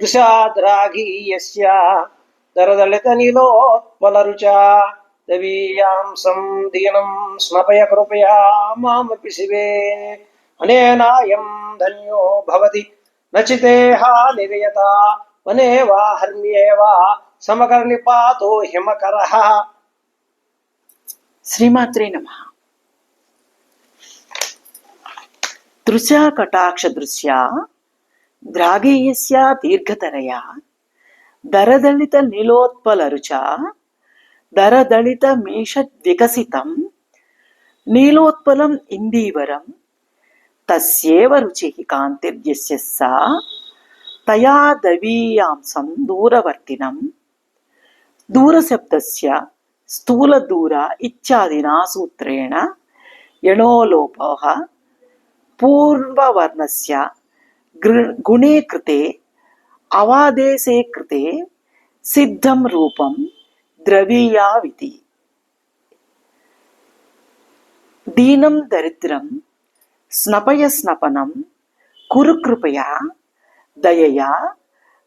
వృషాద్రాఘీయస్య దరదళిత నీలోత్పలరుచా దవీయాంసం దీనం స్మపయ కృపయా మామపి శివే అనేనాయం ధన్యో భవతి నచితేహ నిరయత వనే వా హర్మ్యేవా సమకర్ణిపాతో హిమకర శ్రీమాత్రే నమ దృశా కటాక్ష దృశ్యా ద్రాగేయస్య దీర్ఘతరయా దరదళిత నీలోత్పలరుచ దరదళిత మేష వికసితం నీలోత్పలం ఇందీవరం తస్యేవ రుచి కాంతిర్యస్య సా తయా దవీయాంసం దూరవర్తినం దూరశబ్దస్య స్థూలదూర ఇత్యాదినా సూత్రేణ యణోలోపో పూర్వవర్ణస్య गुणे कृते, अवादेशे कृते सिद्धम रूपम द्रवीयाविति। दीनम दरिद्रम स्नपय स्नपनम कुरु कृपया, दयया,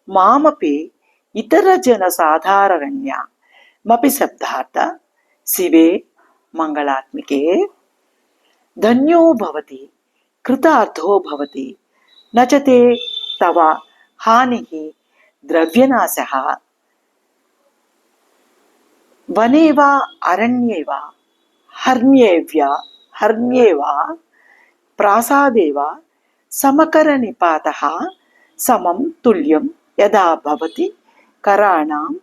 मामपि इतर जन साधारण्य मपि शब्दार्थ, शिवे, मंगलात्मिके। धन्यो भवति, कृतार्थो भवति। न च ते तव हानिः द्रव्यनाशः। वने वा अरण्ये वा हर्म्येव्या हर्म्ये वा प्रासादे वा समकरनिपातः, समं तुल्यं यदा भवति, कराणां,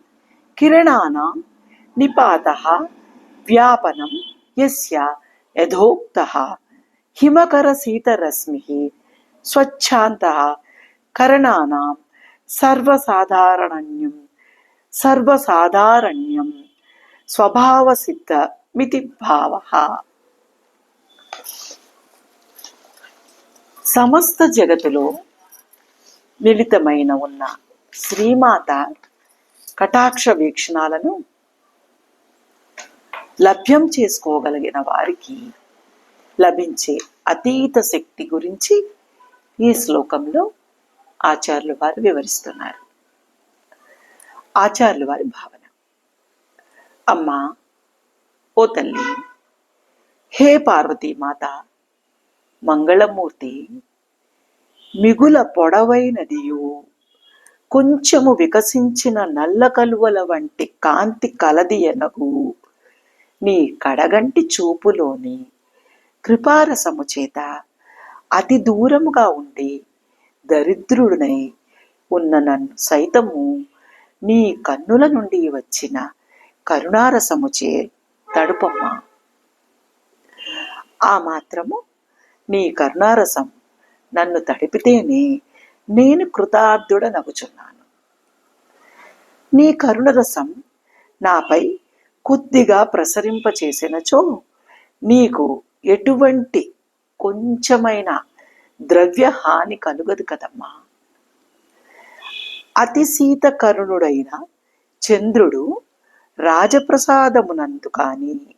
किरणानां निपातः, व्यापनं यस्य यथोक्तः हिमकरशीतरश्मिः యథోక్తः హిమకరశీతరశ్మిः స్వచ్ఛాంతः కరణానాం సర్వసాధారణ్యం సర్వసాధారణ్యం స్వభావసిద్ధమితి భావः సమస్త జగతులో మిళితమైన ఉన్న శ్రీమాత కటాక్ష వీక్షణాలను లభ్యం చేసుకోగలిగిన వారికి లభించే అతీత శక్తి గురించి ఈ శ్లోకంలో ఆచార్యులు వారు వివరిస్తున్నారు. ఆచార్యులు వారి భావన. అమ్మా ఓ తల్లి హే పార్వతీమాత మంగళమూర్తి మిగుల పొడవైనదియు కొంచెము వికసించిన నల్ల కలువల వంటి కాంతి కలదియనగు నీ కడగంటి చూపులోని కృపారసము చేత అతి దూరముగా ఉండి దరిద్రుడినై ఉన్న నన్ను సైతము నీ కన్నుల నుండి వచ్చిన కరుణారసముచే తడుపమ్మా. ఆ మాత్రము నీ కరుణారసం నన్ను తడిపితేనే నేను కృతార్థుడనగుచున్నాను. నీ కరుణరసం నాపై కొద్దిగా ప్రసరింపచేసినచో నీకు ఎటువంటి కొంచెమైన ద్రవ్య హాని కలుగదు కదమ్మా. అతి శీత కరుణుడైన చంద్రుడు రాజప్రసాదమునందు కాని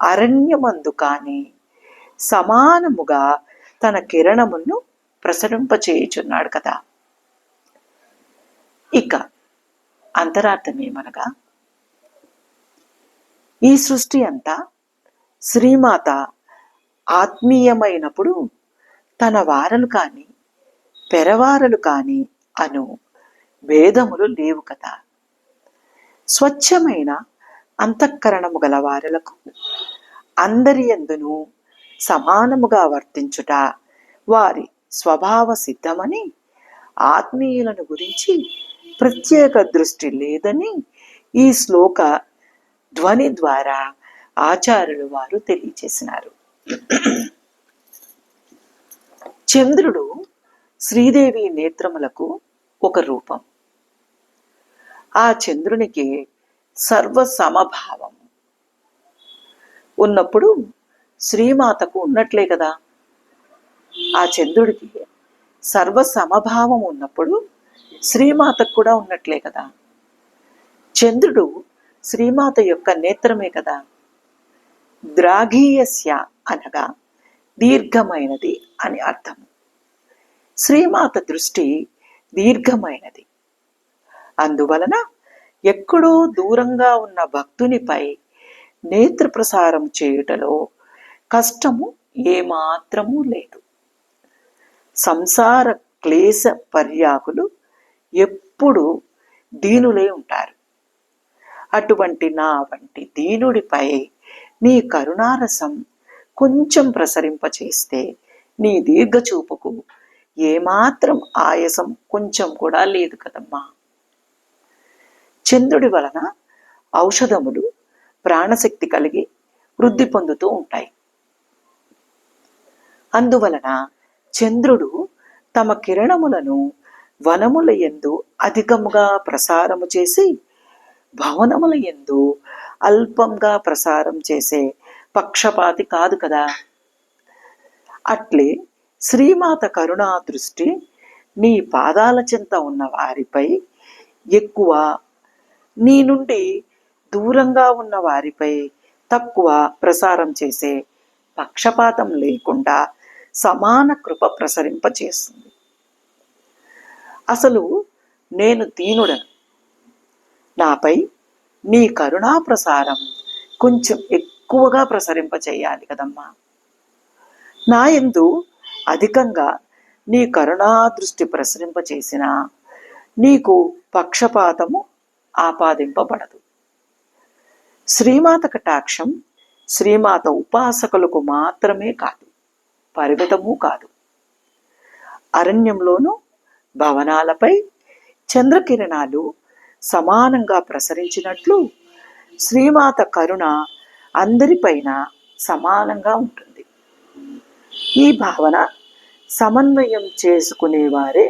అరణ్యమందు కాని సమానముగా తన కిరణమును ప్రసరింపచేయుచున్నాడు కదా. ఇక అంతరార్థమేమనగా ఈ సృష్టి అంతా శ్రీమాత ఆత్మీయమైనప్పుడు తన వారలు కానీ పెరవారలు కానీ అను భేదములు లేవు కదా. స్వచ్ఛమైన అంతఃకరణము గల వారలకు అందరి ఎందును సమానముగా వర్తించుట వారి స్వభావ సిద్ధమని ఆత్మీయులను గురించి ప్రత్యేక దృష్టి లేదని ఈ శ్లోక ధ్వని ద్వారా ఆచార్యులు వారు తెలియచేసినారు. చంద్రుడు శ్రీదేవి నేత్రములకు ఒక రూపం. ఆ చంద్రునికి సర్వ సమభావం ఉన్నప్పుడు శ్రీమాతకు ఉన్నట్లే కదా. ఆ చంద్రుడికి సర్వ సమభావం ఉన్నప్పుడు శ్రీమాతకు కూడా ఉన్నట్లే కదా. చంద్రుడు శ్రీమాత యొక్క నేత్రమే కదా. ద్రాఘీయస్య అనగా దీర్ఘమైనది అని అర్థం. శ్రీమాత దృష్టి దీర్ఘమైనది. అందువలన ఎక్కడో దూరంగా ఉన్న భక్తునిపై నేత్ర ప్రసారం చేయుటలో కష్టము ఏమాత్రము లేదు. సంసార క్లేశ పర్యాకులు ఎప్పుడు దీనులే ఉంటారు. అటువంటి నా వంటి దీనుడిపై నీ కరుణారసం కొంచెం ప్రసరింపచేస్తే నీ దీర్ఘచూపుకు ఏమాత్రం ఆయాసం కొంచెం కూడా లేదు కదమ్మా. చంద్రుడి వలన ఔషధములు ప్రాణశక్తి కలిగి వృద్ధి పొందుతూ ఉంటాయి. అందువలన చంద్రుడు తమ కిరణములను వనముల యందు అధికముగా ప్రసారము చేసి భవనముల యందు అల్పంగా ప్రసారం చేసే పక్షపాతి కాదు కదా. అట్లే శ్రీమాత కరుణా దృష్టి నీ పాదాల చింత ఉన్న వారిపై ఎక్కువ నీ నుండి దూరంగా ఉన్న వారిపై తక్కువ ప్రసారం చేసే పక్షపాతం లేకుండా సమాన కృప ప్రసరింపచేస్తుంది. అసలు నేను దీనుడను. నాపై నీ కరుణా ప్రసారం కొంచెం ఎక్కువగా ప్రసరింపచేయాలి కదమ్మా. నా ఎందు అధికంగా నీ కరుణా దృష్టి ప్రసరింపచేసిన నీకు పక్షపాతము ఆపాదింపబడదు. శ్రీమాత కటాక్షం శ్రీమాత ఉపాసకులకు మాత్రమే కాదు పరిమితము కాదు. అరణ్యంలోనూ భవనాలపై చంద్రకిరణాలు సమానంగా ప్రసరించినట్లు శ్రీమాత కరుణ అందరిపైన సమానంగా ఉంటుంది. ఈ భావన సమన్వయం చేసుకునేవారే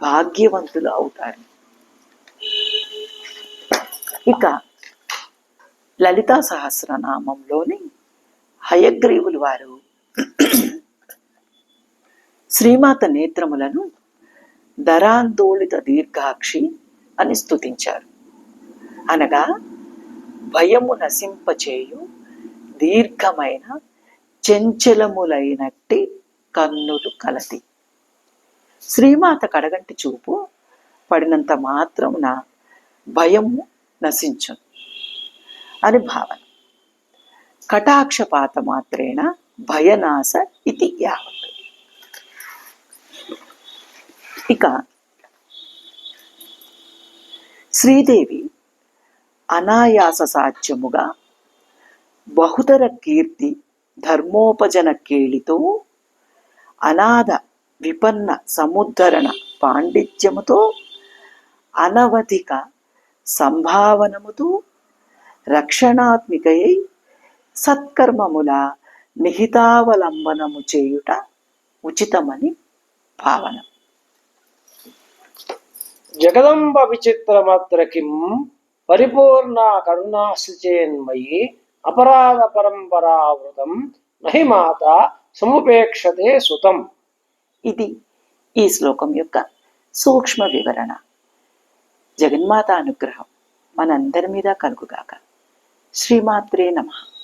భాగ్యవంతులు అవుతారు. ఇక లలితా సహస్రనామంలోని హయగ్రీవులు వారు శ్రీమాత నేత్రములను ధరాందోళిత దీర్ఘాక్షి అని స్థుతించారు అనగా భయము నశింపచేయు దీర్ఘమైన చెంచలములైనట్టి కన్నులు కలది శ్రీమాత కడగంటి చూపు పడినంత మాత్రమున భయము నశించు అని భావన. కటాక్షపాత మాత్రేణ భయనాశ ఇది యావత్. ఇక శ్రీదేవి అనాయాస సాధ్యముగా బహుతర కీర్తి ధర్మోపజన కేళితో అనాథ విపన్న సముద్ధరణ పాండిత్యముతో అనవధిక సంభావనముతో రక్షణాత్మికయై సత్కర్మముల నిహితావలంబనము చేయుట ఉచితమని భావన. జగదంబ విచిత్రమత్రకిం పరిపూర్ణ కరుణాశ్చేన్మయి అపరాధ పరంపరావృతం నహి మాత సముపేక్షతే సుతం. ఇది ఈ శ్లోకం యొక్క సూక్ష్మ వివరణ. జగన్మాత అనుగ్రహం మనందరి మీద కలుగుగాక. శ్రీమాత్రే నమః.